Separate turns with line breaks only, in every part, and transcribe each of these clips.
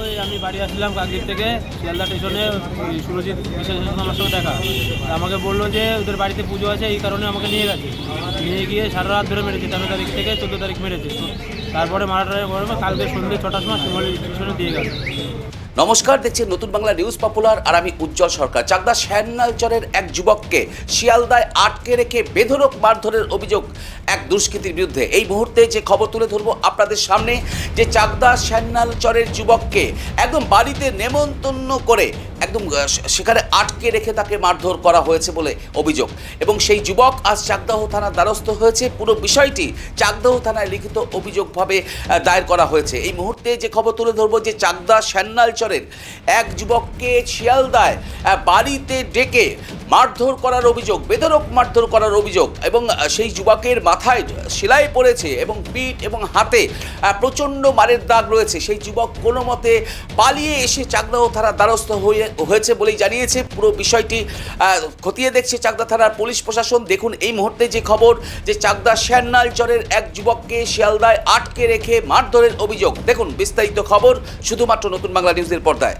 ওই আমি বাড়ি আসলাম কাকদ্বীপ থেকে শিয়ালদা স্টেশনে সুরজিৎ বিশ্বাসের সঙ্গে আমার সঙ্গে দেখা। আমাকে বলল যে ওদের বাড়িতে পুজো আছে, এই কারণে আমাকে নিয়ে গেছে। নিয়ে গিয়ে সারা রাত ধরে মেরেছে, তেরো তারিখ থেকে চোদ্দ তারিখ মেরেছে। তারপরে মারাটার কালকে সন্ধ্যে ছটার সময় শিমলি স্টেশনে দিয়ে গেল।
নমস্কার দেখছি নতুন বাংলা নিউজ পপুলার আর আমি উজ্জ্বল সরকার। চাকদা শ্যান্নালচরের এক যুবককে শিয়ালদায় আটকে রেখে বেধরক মারধরের অভিযোগ এক দুষ্কৃতির বিরুদ্ধে। এই মুহূর্তে যে খবর তুলে ধরবো আপনাদের সামনে, যে চাকদা শ্যান্নালচরের যুবককে একদম বাড়িতে নেমন্তন্ন করে একদম সেখানে আটকে রেখে তাকে মারধর করা হয়েছে বলে অভিযোগ। এবং সেই যুবক আজ চাকদাহ থানার দ্বারস্থ হয়েছে। পুরো বিষয়টি চাকদাহ থানায় লিখিত অভিযোগভাবে দায়ের করা হয়েছে। এই মুহূর্তে যে খবর তুলে ধরবো যে চাকদা শ্যান্নালচরের এক যুবককে শিয়ালদায় বাড়িতে ডেকে মারধর করার অভিযোগ বেদরক মারধর করার অভিযোগ এবং সেই যুবকের মাথায় সেলাই পড়েছে এবং পিঠ এবং হাতে প্রচণ্ড মারের দাগ রয়েছে। সেই যুবক কোনো মতে পালিয়ে এসে চাকদাহ থানার দ্বারস্থ হয়ে হয়েছে বলেই জানিয়েছে। পুরো বিষয়টি খতিয়ে দেখছে চাকদা থানার পুলিশ প্রশাসন। দেখুন, এই মুহূর্তে যে খবর যে চাকদা শ্যান্নালচরের এক যুবককে শিয়ালদায় আটকে রেখে মারধরের অভিযোগ। দেখুন, বিস্তারিত খবর শুধুমাত্র নতুন বাংলা নিউজের পর্দায়।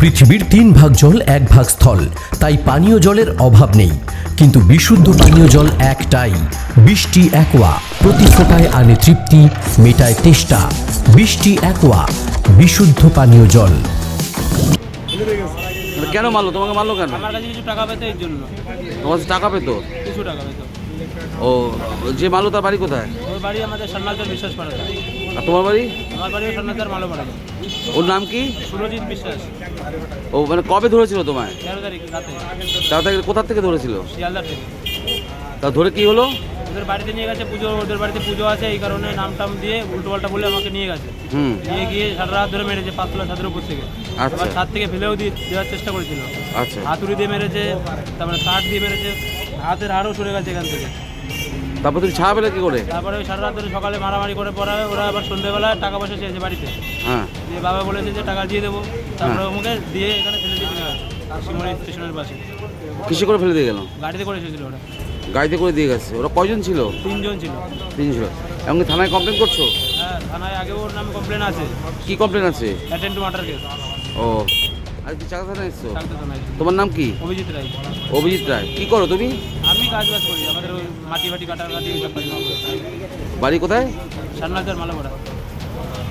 পৃথিবীর তিন ভাগ জল, এক ভাগ স্থল। তাই পানীয় জলের অভাব নেই। কিন্তু বিশুদ্ধ পানীয় জল একটাই। বৃষ্টি, একোয়া। প্রতি ফোটায় আনে তৃপ্তি, মেটায় তেষ্টা। বৃষ্টি, একোয়া। বিশুদ্ধ পানীয় জল।
কেন মারলো? তোমাকে মারলো কেন?
আমার কাছে কিছু টাকা পেতো এর জন্য।
তোমার কাছে টাকা পেতো?
কিছু টাকা পেতো।
ও যে মারলো তার বাড়ি কোথায়?
ওর বাড়ি আমাদের বিশ্বাস পাড়া
আর তোমার বাড়ি?
আমার সান্নালচার মালো পাড়া
ওর নাম কি?
সুরজিৎ বিশ্বাস।
ও মানে কবে ধরেছিল তোমায়?
তেরো তারিখ রাতে।
তার থেকে কোথার থেকে ধরেছিল?
শিয়ালদা থেকে।
তা ধরে কি হলো?
ওদের বাড়িতে নিয়ে গেছে পুজো ওদের বাড়িতে পুজো আছে এই কারণে নাম টাম দিয়ে উল্টো পাল্টা বলে আমাকে নিয়ে গেছে।
হুম।
নিয়ে গিয়ে সারা রাত ধরে মেরেছে পাঁচতলা ছাদের উপর থেকে।
আচ্ছা।
আবার ছাদ থেকে ফেলেও দিয়ে দেওয়ার চেষ্টা করেছিল।
আচ্ছা।
হাতুড়ি দিয়ে মেরেছে তারপরে কাঠ দিয়ে মেরেছে হাতের হাড়ও সরে গেছে এখান থেকে।
তারপর তুমি ছাড়া পেলে কি করে?
তারপরে ওই সারা রাত ধরে সকালে মারামারি করে পরে ওরা আবার সন্ধ্যেবেলা টাকা পয়সা চেয়েছে বাড়িতে।
হ্যাঁ।
দিয়ে বাবা বলেছে যে টাকা দিয়ে দেবো। তারপরে আমাকে দিয়ে এখানে ফেলে দিয়ে চলে গেছে স্টেশনের পাশে।
কিসে করে ফেলে দিয়ে গেল?
গাড়িতে করে এসেছিল ওরা।
গাড়িতে করে দিয়ে গেছে। ওরা কয়জন ছিল?
তিনজন ছিল।
তিনশো এমনকি থানায় কমপ্লেন করছ?
হ্যাঁ থানায় আগেও ওর নামে কমপ্লেন আছে।
কি কমপ্লেন আছে?
অ্যাটেন্ড টু কেস
ও। আর কি চাকা থানায় এসছো? তোমার নাম কি?
অভিজিৎ রায়।
অভিজিৎ রায়। কি করো তুমি?
আমি কাজ বাজ করি। আমাদের মাটি ফাটি কাটার কাটি
বাড়ি কোথায়?
সান্নাচার মালাপাড়া